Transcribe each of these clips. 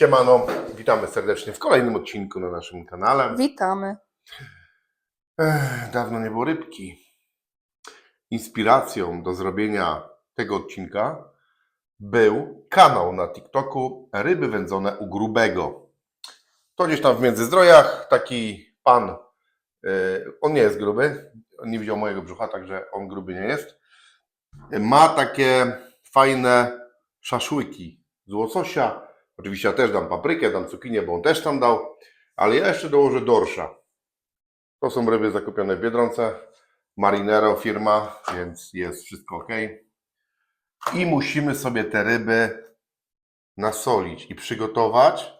Siemano, witamy serdecznie w kolejnym odcinku na naszym kanale. Witamy. Ech, dawno nie było rybki. Inspiracją do zrobienia tego odcinka był kanał na TikToku Ryby wędzone u grubego. To gdzieś tam w Międzyzdrojach taki pan, yy, on nie jest gruby, on nie widział mojego brzucha, także on gruby nie jest. Ma takie fajne szaszłyki z łososia. Oczywiście ja też dam paprykę, dam cukinię, bo on też tam dał, ale ja jeszcze dołożę dorsza. To są ryby zakupione w Biedronce. Marinero firma, więc jest wszystko ok. I musimy sobie te ryby nasolić i przygotować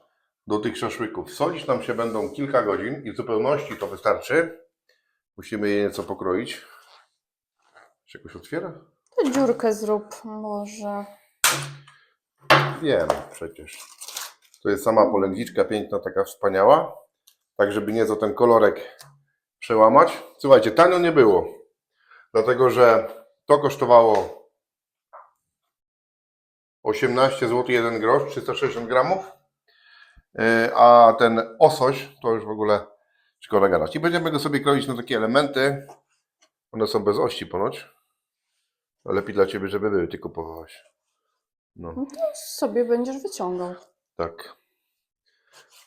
do tych szaszłyków. Solić nam się będą kilka godzin i w zupełności to wystarczy. Musimy je nieco pokroić. Się jakoś otwiera? To dziurkę zrób może. Wiem przecież. To jest sama polędwiczka piękna, taka wspaniała. Tak, żeby nieco ten kolorek przełamać. Słuchajcie, tanio nie było. Dlatego, że to kosztowało 18 zł 1 grosz, 360 gramów. Yy, A ten osoś to już w ogóle szkoda gadać. I będziemy go sobie kroić na takie elementy. One są bez ości ponoć. Lepiej dla Ciebie, żeby były, Ty kupowałaś. No. No to sobie będziesz wyciągał. Tak.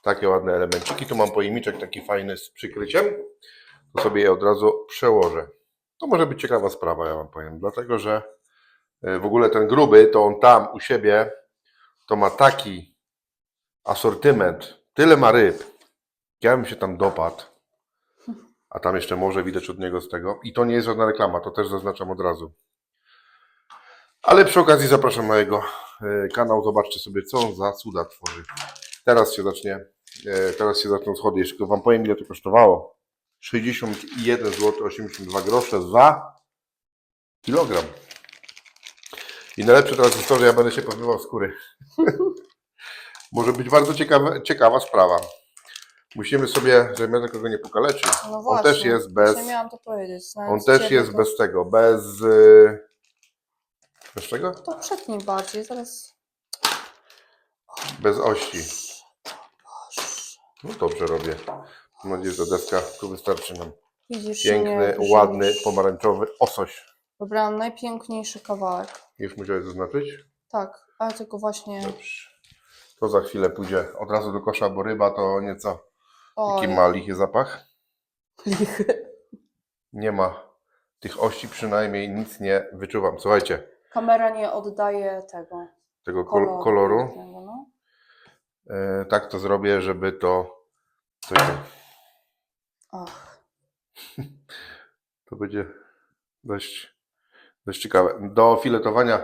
Takie ładne elemenciki. Tu mam pojemniczek taki fajny z przykryciem. To sobie je od razu przełożę. To może być ciekawa sprawa, ja Wam powiem. Dlatego, że e, w ogóle ten gruby, to on tam u siebie, to ma taki asortyment, tyle ma ryb. Ja bym się tam dopadł. A tam jeszcze może widać od niego z tego. I to nie jest żadna reklama, to też zaznaczam od razu. Ale przy okazji zapraszam na jego e, kanał. Zobaczcie sobie, co on za cuda tworzy. Teraz się zacznie, e, teraz się zaczną schody. Jeszcze tylko Wam powiem, ile to kosztowało. 61 zł 82 grosze za kilogram. I najlepsze teraz jest to, że ja będę się pozbywał skóry. Może być bardzo ciekawa, ciekawa sprawa. Musimy sobie, żeby mnie tego nie pokaleczył. No On właśnie. też jest bez, miałam to powiedzieć. znając on też jest to, bez tego, bez... y, Bez czego? To przetnij bardziej, zaraz. Bez ości. No dobrze robię. Mam nadzieję, że deska tu wystarczy nam. Widzisz, Piękny, nie ładny, pomarańczowy osoś. Wybrałam najpiękniejszy kawałek. Już musiałeś zaznaczyć? Tak, ale tylko właśnie. Dobrze. To za chwilę pójdzie od razu do kosza, bo ryba to nieco O, taki ma lichy zapach. lichy. Nie ma tych ości przynajmniej, nic nie wyczuwam. Słuchajcie, Kamera nie oddaje tego tego kol- koloru. koloru. No. E, tak to zrobię, żeby to... Ach, to będzie dość, dość ciekawe. Do filetowania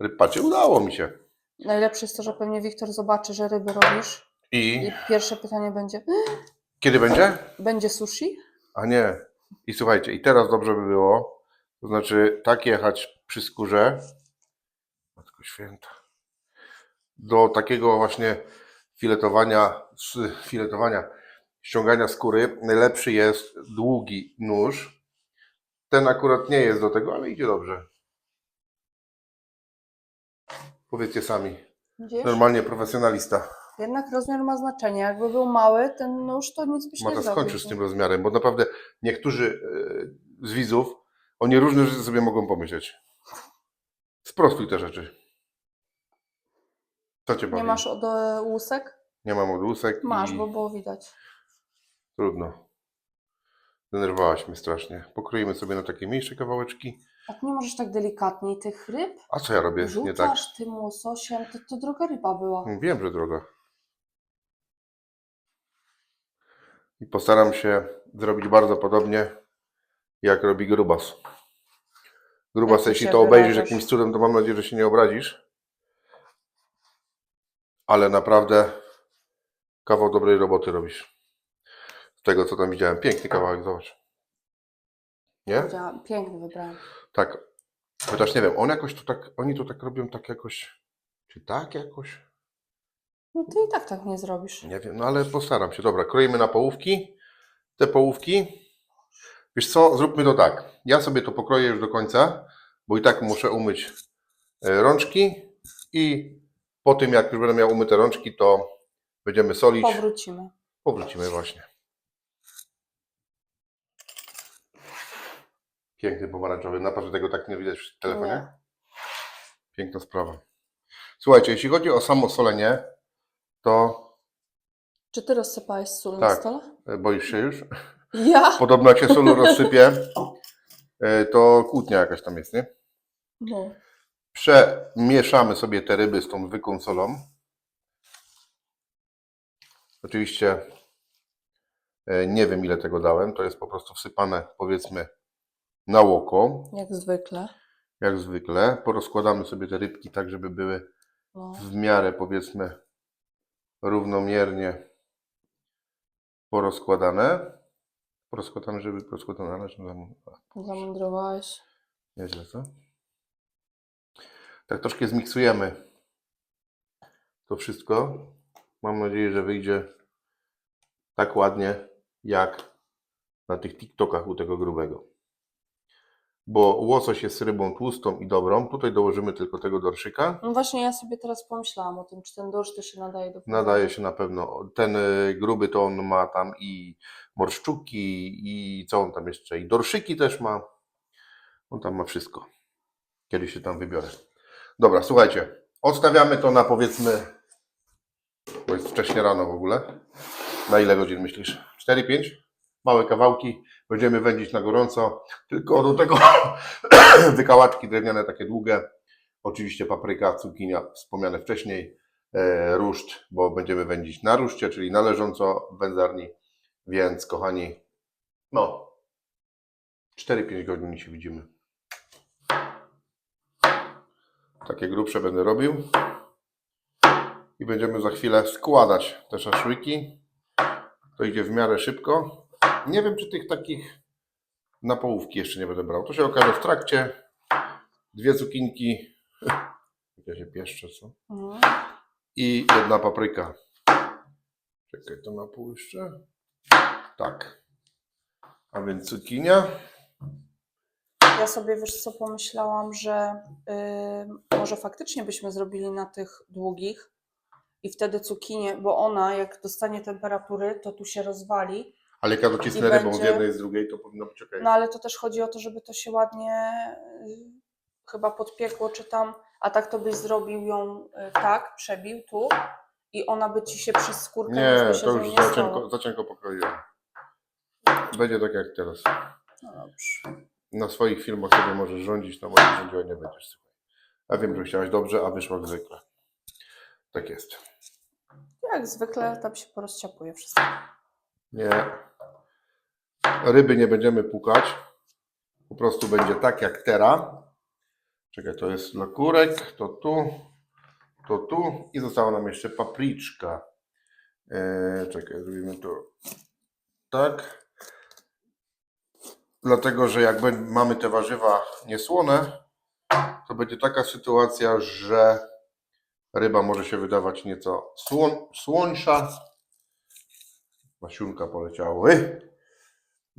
ryb, patrzcie, udało mi się. najlepsze jest to, że pewnie Wiktor zobaczy, że ryby robisz. I I pierwsze pytanie będzie: kiedy będzie? będzie sushi? A nie. I słuchajcie, i teraz dobrze by było, to znaczy tak jechać przy skórze, Matko Święta, do takiego właśnie filetowania, filetowania, ściągania skóry, najlepszy jest długi nóż. Ten akurat nie jest do tego, ale idzie dobrze. Powiedzcie sami. Widzisz? Normalnie profesjonalista. Jednak rozmiar ma znaczenie. Jakby był mały ten nóż, to nic byś nie Mata, zrobił. skończysz z tym rozmiarem, bo naprawdę niektórzy e, z widzów, oni różne rzeczy sobie mogą pomyśleć. Sprostuj te rzeczy. Co cię bawi? Nie masz od e, łusek? Nie mam odłusek Masz, i bo było widać. trudno. Denerwowałaś mnie strasznie. Pokroimy sobie na takie mniejsze kawałeczki. A ty nie możesz tak delikatniej tych ryb? A co ja robię nie tak? Rzucasz tym łososiem, to, to droga ryba była. Wiem, że droga. I postaram się zrobić bardzo podobnie, jak robi Grubas. Grubas, ty jeśli to obejrzysz wyrażasz? jakimś cudem, to mam nadzieję, że się nie obrazisz. Ale naprawdę kawał dobrej roboty robisz. Z tego, co tam widziałem. Piękny kawałek, zobacz. Nie? Powiedziałam, Piękny wybrałem. Tak. Chociaż nie wiem, on jakoś to tak, oni to tak robią tak jakoś, czy tak jakoś? No ty i tak tak nie zrobisz. Nie wiem, no ale postaram się. Dobra, kroimy na połówki. Te połówki. Wiesz co, zróbmy to tak. Ja sobie to pokroję już do końca, bo i tak muszę umyć e, rączki i po tym jak już będę miał umyte rączki, to będziemy solić. Powrócimy. Powrócimy właśnie. Piękny pomarańczowy napad, że tego tak nie widać w telefonie. Nie. Piękna sprawa. Słuchajcie, jeśli chodzi o samo solenie, to Czy ty rozsypałeś sól na Tak. stole? e, boisz się już? Ja? Podobno jak się sól rozsypie, e, to kłótnia jakaś tam jest, nie? No. Przemieszamy sobie te ryby z tą zwykłą solą. Oczywiście e, nie wiem ile tego dałem, to jest po prostu wsypane powiedzmy na oko, Jak zwykle. jak zwykle. Porozkładamy sobie te rybki tak, żeby były No. w miarę powiedzmy równomiernie porozkładane. Porozkładane, żeby porozkładane, ale tam- Zamądrowałeś. Nieźle, co? Tak troszkę zmiksujemy to wszystko. Mam nadzieję, że wyjdzie tak ładnie, jak na tych TikTokach u tego grubego. Bo łosoś jest rybą tłustą i dobrą. Tutaj dołożymy tylko tego dorszyka. No właśnie ja sobie teraz pomyślałam o tym, czy ten dorsz też się nadaje do Nadaje się na pewno. Ten y, gruby to on ma tam i morszczuki i co on tam jeszcze? I dorszyki też ma. On tam ma wszystko. Kiedyś się tam wybiorę. Dobra, słuchajcie. Odstawiamy to na powiedzmy, bo jest wcześnie rano w ogóle. Na ile godzin myślisz? 4-5? Małe kawałki. Będziemy wędzić na gorąco. Tylko do tego wykałaczki drewniane, takie długie. Oczywiście papryka, cukinia, wspomniane wcześniej e, ruszt, bo będziemy wędzić na ruszcie, czyli na leżąco w wędzarni. Więc kochani, no 4-5 godzin się widzimy. Takie grubsze będę robił. I będziemy za chwilę składać te szaszłyki. To idzie w miarę szybko. Nie wiem, czy tych takich na połówki jeszcze nie będę brał. To się okaże w trakcie. Dwie cukinki. Ja się pieszczę, co? I jedna papryka. Czekaj, to na pół jeszcze. Tak. A więc cukinia. Ja sobie wiesz co pomyślałam, że y, może faktycznie byśmy zrobili na tych długich i wtedy cukinię, bo ona jak dostanie temperatury, to tu się rozwali. Ale jak ja docisnę rybą z jednej z drugiej, to powinno być ok. No ale to też chodzi o to, żeby to się ładnie y, chyba podpiekło, czy tam, a tak to byś zrobił ją y, tak, przebił tu i ona by ci się przez skórkę Nie, to już za cienko, za cienko pokroiłem. Będzie tak jak teraz. No dobrze. Na swoich filmach sobie możesz rządzić, na moim rządziła nie będziesz. Słuchaj. Ja wiem, że chciałaś dobrze, a wyszło jak zwykle. Tak jest. Jak zwykle tam się porozciapuje wszystko. Nie. Ryby nie będziemy pukać. Po prostu będzie tak jak teraz. Czekaj, to jest dla kurek, to tu, to tu i została nam jeszcze papryczka. Eee, czekaj, zrobimy to tak. Dlatego, że jak mamy te warzywa niesłone, to będzie taka sytuacja, że ryba może się wydawać nieco słon, słońsza. Nasionka poleciały.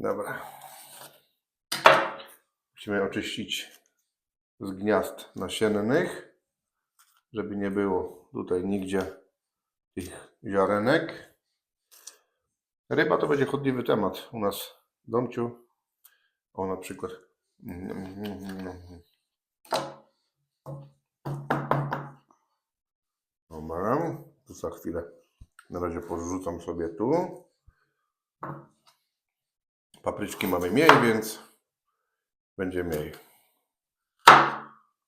Dobra. Musimy oczyścić z gniazd nasiennych, żeby nie było tutaj nigdzie tych ziarenek. Ryba to będzie chodliwy temat u nas w domciu. O na przykład. Dobra, tu za chwilę. Na razie porzucam sobie tu. Papryczki mamy mniej, więc będzie mniej.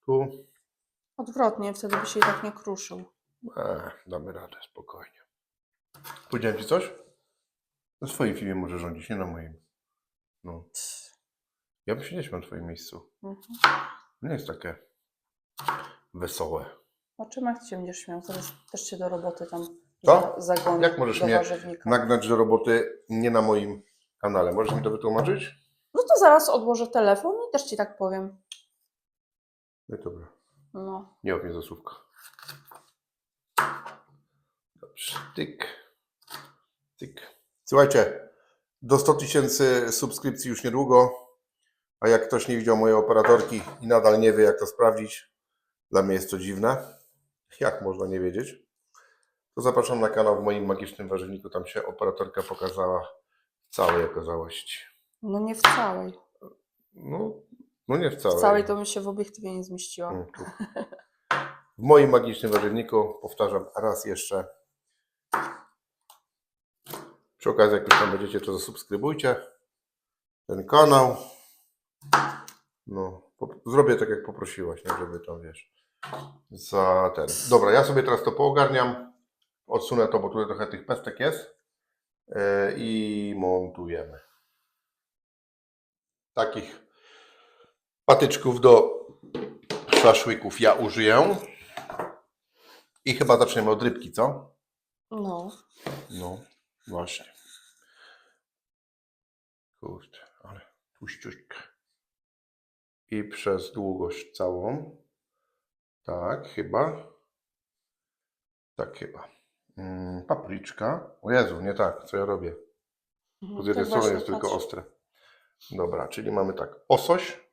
Tu Odwrotnie, wtedy by się i tak nie kruszył. e, damy radę, spokojnie. Powiedziałem Ci coś? Na swoim filmie może rządzić, nie na moim. No. Ja bym się nie śmiał na Twoim miejscu. Mhm. Nie jest takie wesołe. O czym jak cię będziesz śmiał? Zaraz też cię do roboty tam Co? za- zagonię. Jak możesz do mnie warzywnika. Nagnać do roboty nie na moim kanale. Możesz mi to wytłumaczyć? No to zaraz odłożę telefon i też ci tak powiem. No i dobra. No. Nie od mnie zasłówka. Dobrze. Tyk. Tyk. Słuchajcie, do 100 tysięcy subskrypcji już niedługo. A jak ktoś nie widział mojej operatorki i nadal nie wie, jak to sprawdzić, dla mnie jest to dziwne. Jak można nie wiedzieć? to zapraszam na kanał w moim magicznym warzywniku. Tam się operatorka pokazała całej okazałości. No nie w całej. No, no nie w W całej. całej to bym się w obiektywie nie zmieściła. Tu. W moim magicznym warzywniku, powtarzam raz jeszcze. Przy okazji, jak już tam będziecie, to zasubskrybujcie ten kanał. No, zrobię tak, jak poprosiłaś, nie, żeby tam wiesz. Za ten. Dobra, ja sobie teraz to poogarniam. Odsunę to, bo tutaj trochę tych pestek jest. Yy, I montujemy. Takich patyczków do szaszłyków ja użyję. I chyba zaczniemy od rybki, co? No. No, właśnie. Kurde, ale tłuściuśka. I przez długość całą. Tak, chyba. Tak, chyba. Mm, papryczka. O Jezu, nie tak, co ja robię? Z jednej strony jest tylko ostre. Dobra, czyli mamy tak, osoś,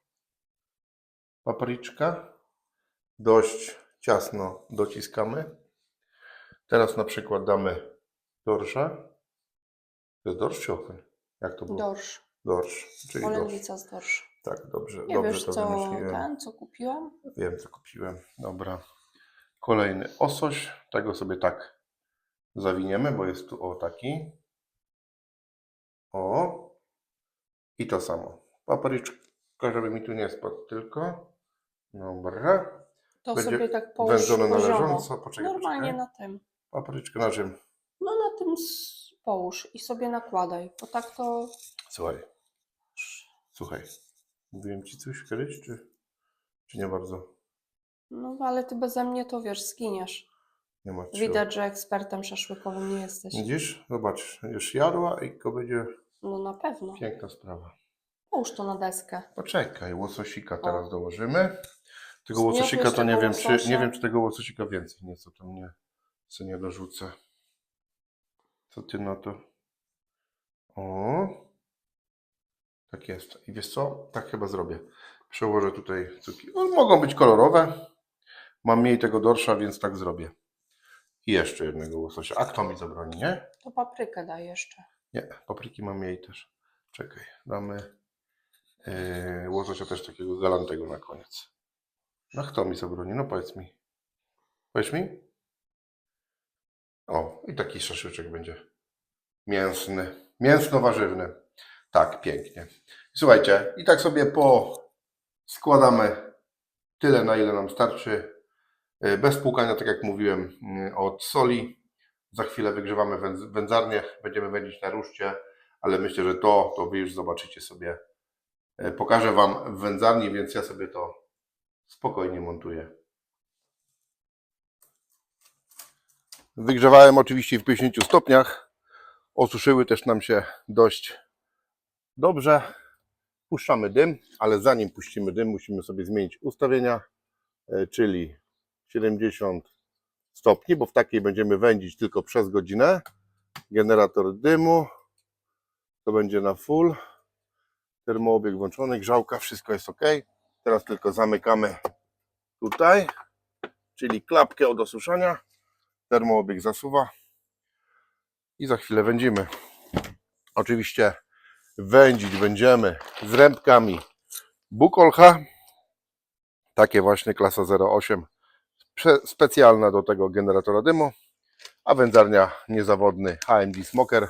papryczka, dość ciasno dociskamy. Teraz na przykład damy dorsza. To jest dorsz czy ochen? Jak to było? Dorsz. Dorsz, czyli dorsz. Polędwica z dorsz. Tak, dobrze, Nie dobrze wiesz to co wymyśliłem. ten, co kupiłam? Wiem, co kupiłem. Dobra. Kolejny osoś. Tego sobie tak zawiniemy, bo jest tu o taki. O. I to samo. Papryczka, żeby mi tu nie spadł tylko. Dobra. To Będzie sobie tak połóż Wędzone na poziomo. leżąco. Poczekaj, Normalnie poczekaj. na tym. Papryczkę na czym? No na tym s- połóż i sobie nakładaj, bo tak to Słuchaj. Słuchaj. Mówiłem ci coś kiedyś, czy, czy nie bardzo? no ale ty beze mnie to wiesz, zginiesz. Nie ma. Widać, że ekspertem szaszłykowym nie jesteś. Widzisz? Zobacz. Już jadła i to będzie No na pewno. piękna sprawa. Połóż to na deskę. Poczekaj, łososika teraz dołożymy. Tego Zmiotłeś łososika to nie tego wiem, czy, łososia? nie wiem, czy tego łososika więcej nieco tam nie, co nie dorzucę. Co ty na to? O, tak jest. I wiesz co? Tak chyba zrobię. Przełożę tutaj cuki. No, mogą być kolorowe. Mam mniej tego dorsza, więc tak zrobię. I jeszcze jednego łososia. A kto mi zabroni, nie? To paprykę daj jeszcze. Nie, papryki mam mniej też. Czekaj, damy yy, łososia też takiego galantego na koniec. No kto mi zabroni? No powiedz mi. Powiedz mi? O, i taki szaszłyczek będzie mięsny, mięsno-warzywny. Tak, pięknie. Słuchajcie, i tak sobie po składamy tyle, na ile nam starczy. Yy, Bez płukania, tak jak mówiłem, yy, od soli. Za chwilę wygrzewamy wędz- wędzarnię, będziemy wędzić na ruszcie, ale myślę, że to, to Wy już zobaczycie sobie. E, Pokażę Wam w wędzarni, więc ja sobie to spokojnie montuję. Wygrzewałem oczywiście w 50 stopniach. Osuszyły też nam się dość dobrze. Puszczamy dym, ale zanim puścimy dym, musimy sobie zmienić ustawienia, e, czyli 70 stopni, bo w takiej będziemy wędzić tylko przez godzinę. Generator dymu to będzie na full. Termoobieg włączony, grzałka, wszystko jest ok. Teraz tylko zamykamy tutaj, czyli klapkę od osuszania. Termoobieg zasuwa i za chwilę wędzimy. Oczywiście wędzić będziemy z rębkami Bukolcha. Takie właśnie klasa 08 prze- specjalna do tego generatora dymu, a wędzarnia niezawodny HMD Smoker.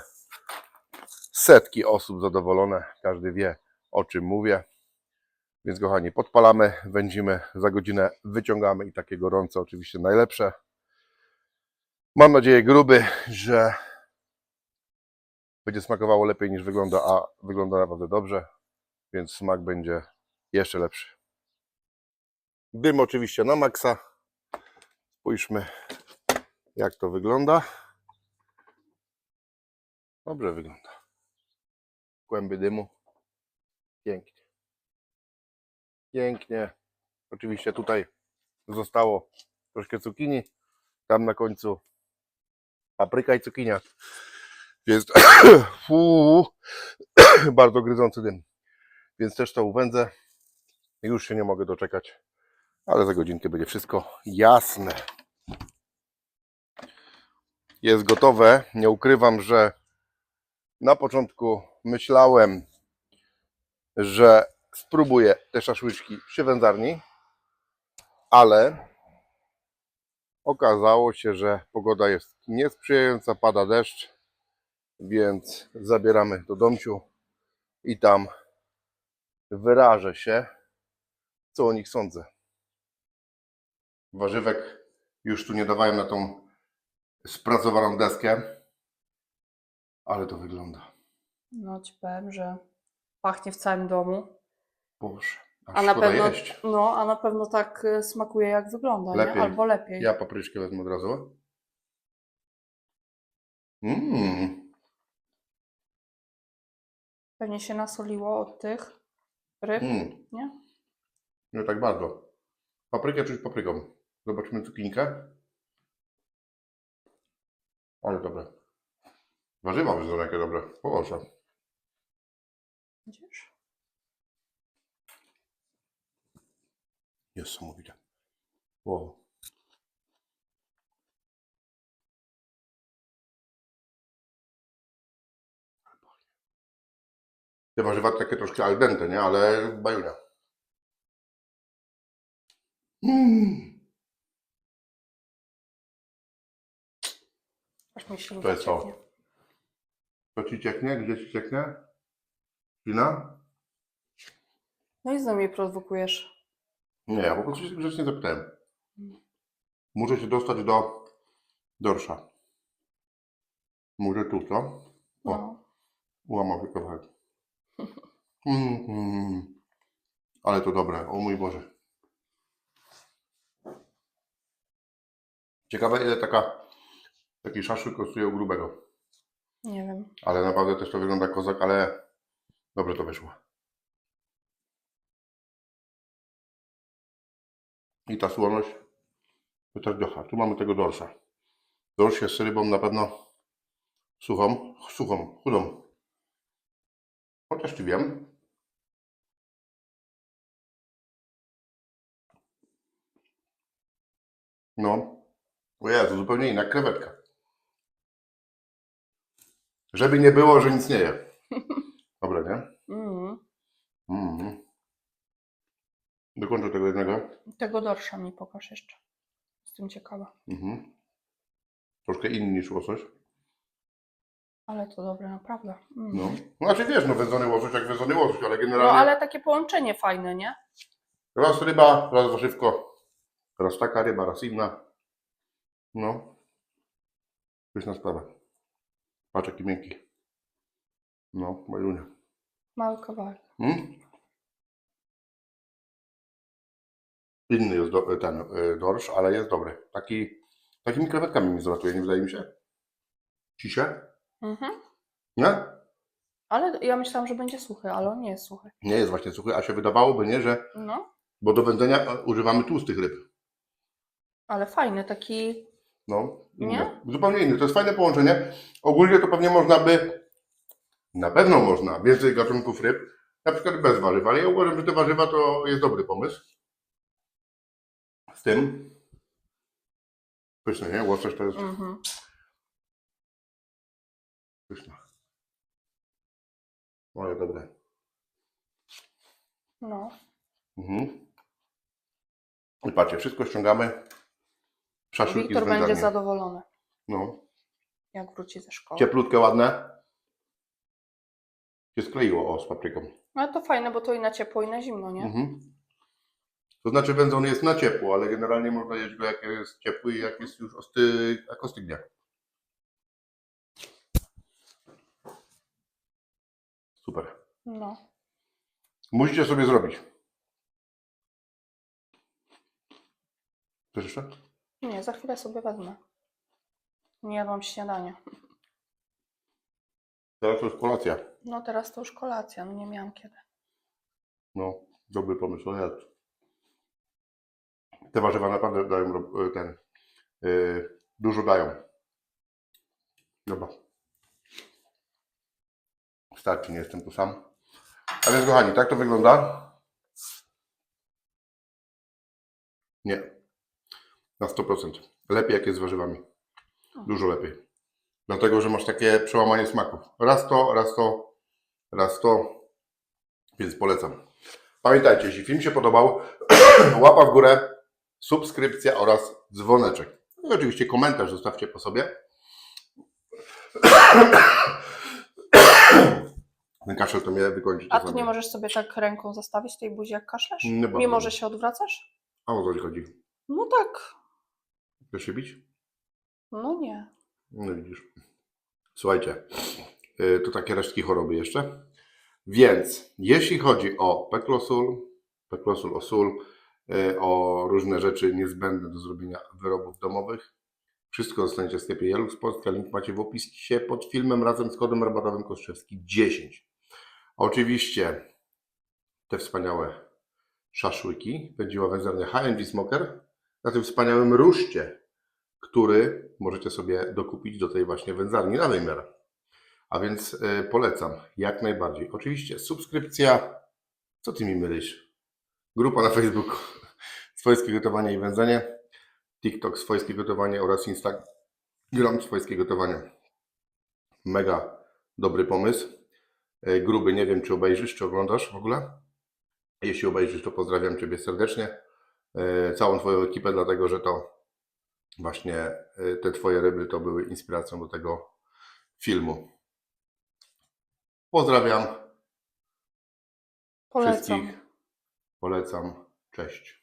Setki osób zadowolone, każdy wie o czym mówię. Więc kochani, podpalamy, wędzimy, za godzinę wyciągamy i takie gorące oczywiście najlepsze. Mam nadzieję gruby, że będzie smakowało lepiej niż wygląda, a wygląda naprawdę dobrze, więc smak będzie jeszcze lepszy. Dym oczywiście na maksa. Spójrzmy, jak to wygląda. Dobrze wygląda. Kłęby dymu. Pięknie. Pięknie. Oczywiście tutaj zostało troszkę cukinii. Tam na końcu papryka i cukinia. Więc Fuu, bardzo gryzący dym. Więc też to uwędzę. Już się nie mogę doczekać. Ale za godzinkę będzie wszystko jasne. jest gotowe. Nie ukrywam, że na początku myślałem, że spróbuję te szaszłyczki przy wędzarni, ale okazało się, że pogoda jest niesprzyjająca, pada deszcz, więc zabieramy do domciu i tam wyrażę się, co o nich sądzę. Warzywek już tu nie dawałem na tą spracowaną deskę, ale to wygląda. No ci powiem, że pachnie w całym domu. Boże, aż A na pewno, jeść. no, a na pewno tak y, smakuje jak wygląda, Lepiej. nie? Albo lepiej. Ja papryczkę wezmę od razu. Mmm, Pewnie się nasoliło od tych ryb, mm. nie? Nie tak bardzo. Paprykę czuć papryką. Zobaczymy cukinkę. Ale dobre. Warzywa wyszły jakie dobre. Boże. Widzisz? Niesamowite. Wow. Te warzywa takie troszkę al dente, nie? Ale bajunia. Mm. Aż mi się To jest to. To ci cieknie? Gdzie ci cieknie? Wina? No i znowu mnie prowokujesz. Nie, ja po prostu się grzecznie zapytałem. Muszę się dostać do dorsza. Może tu, co? O. No. Łamał się kawałek. Mm, mm. Ale to dobre, o mój Boże. Ciekawe ile taka, taki szaszłyk kosztuje u grubego. Nie wiem. Ale naprawdę też to wygląda kozak, ale dobrze to wyszło. I ta słoność to też docha. Tu mamy tego dorsza. Dorsz jest z rybą na pewno suchą, suchą, chudą. Chociaż czy wiem. No. O Jezu, zupełnie inna krewetka. Żeby nie było, że nic nie je. Dobra, nie? Mm. Mm. Dokończę tego jednego. Tego dorsza mi pokaż jeszcze. Jestem ciekawa. Mhm. Troszkę inny niż łosoś. Ale to dobre, naprawdę. Mm. No. Znaczy wiesz, no wędzony łosoś jak wędzony łosoś, ale No generalnie ale takie połączenie fajne, nie? raz ryba, raz warzywko. Raz taka ryba, raz inna. No. Pyszna sprawa. Patrz jaki miękki. No, majunia. Mały kawałek. Mm? Inny jest do, ten y, dorsz, ale jest dobry. Taki, takimi krewetkami mi zlatuje, nie wydaje mi się? Ci się? Mhm. Nie? Ale ja myślałam, że będzie suchy, ale on nie jest suchy. Nie jest właśnie suchy, a się wydawałoby, nie, że. No, Bo do wędzenia e, używamy tłustych ryb. ale fajny, taki. No, inny. Nie? Zupełnie inny. To jest fajne połączenie. Ogólnie to pewnie można by. Na pewno można więcej gatunków ryb, na przykład bez warzyw, ale ja uważam, że te warzywa to jest dobry pomysł. Z tym. Pyszny, nie? Łosoś to jest Mhm. pyszne. Ale dobre. No, Mhm. I patrzcie, wszystko ściągamy. Szaszłyki z Wiktor będzie wędzarni. zadowolony, No. jak wróci ze szkoły. Cieplutkie, ładne. Się skleiło, o, z papryką. No ale to fajne, bo to i na ciepło, i na zimno, nie? Mhm. To znaczy wędzony jest na ciepło, ale generalnie można jeść go jak jest ciepły i jak jest już osty, jak ostygnie. Super. No. Musicie sobie zrobić. Chcesz jeszcze? Nie, za chwilę sobie wezmę. Nie jadłam śniadania. Teraz to jest kolacja. No teraz to już kolacja, no nie miałam kiedy. No, dobry pomysł. Jezu. Te warzywa naprawdę dają ro- ten. Yy, dużo dają. Dobra. Starczy, nie jestem tu sam. A więc kochani, tak to wygląda. Nie. Na 100%. Lepiej jak jest z warzywami. Dużo lepiej. Dlatego, że masz takie przełamanie smaków. Raz to, raz to, raz to. Więc polecam. Pamiętajcie, jeśli film się podobał, łapa w górę, subskrypcja oraz dzwoneczek. No i oczywiście komentarz zostawcie po sobie. Ten kaszel to mnie wykończy. A ty czasami. nie możesz sobie tak ręką zastawić tej buzi, jak kaszlesz? Nie bardzo. Mimo, że się odwracasz? A o co ci chodzi? No tak. Chcesz się bić? No nie. No widzisz. Słuchajcie, y, to takie resztki choroby jeszcze. Więc jeśli chodzi o peklosul, peklosul, osul, y, o różne rzeczy niezbędne do zrobienia wyrobów domowych, wszystko dostaniecie w sklepie Jelux Polska. Link macie w opisie pod filmem razem z kodem rabatowym Kostrzewski 10. Oczywiście te wspaniałe szaszłyki wędziła wędzarnia H&G Smoker na tym wspaniałym ruszcie, który możecie sobie dokupić do tej właśnie wędzarni na wymiar. A więc y, polecam jak najbardziej. Oczywiście subskrypcja. Co ty mi mylisz? Grupa na Facebooku Swojskie Gotowanie i Wędzenie. TikTok Swojskie Gotowanie oraz Instagram Swojskie Gotowanie. Mega dobry pomysł. Y, Gruby, nie wiem czy obejrzysz, czy oglądasz w ogóle. Jeśli obejrzysz, to pozdrawiam Ciebie serdecznie. Y, Całą Twoją ekipę, dlatego że to właśnie y, te Twoje ryby to były inspiracją do tego filmu. Pozdrawiam Polecam. wszystkich. Polecam. Cześć.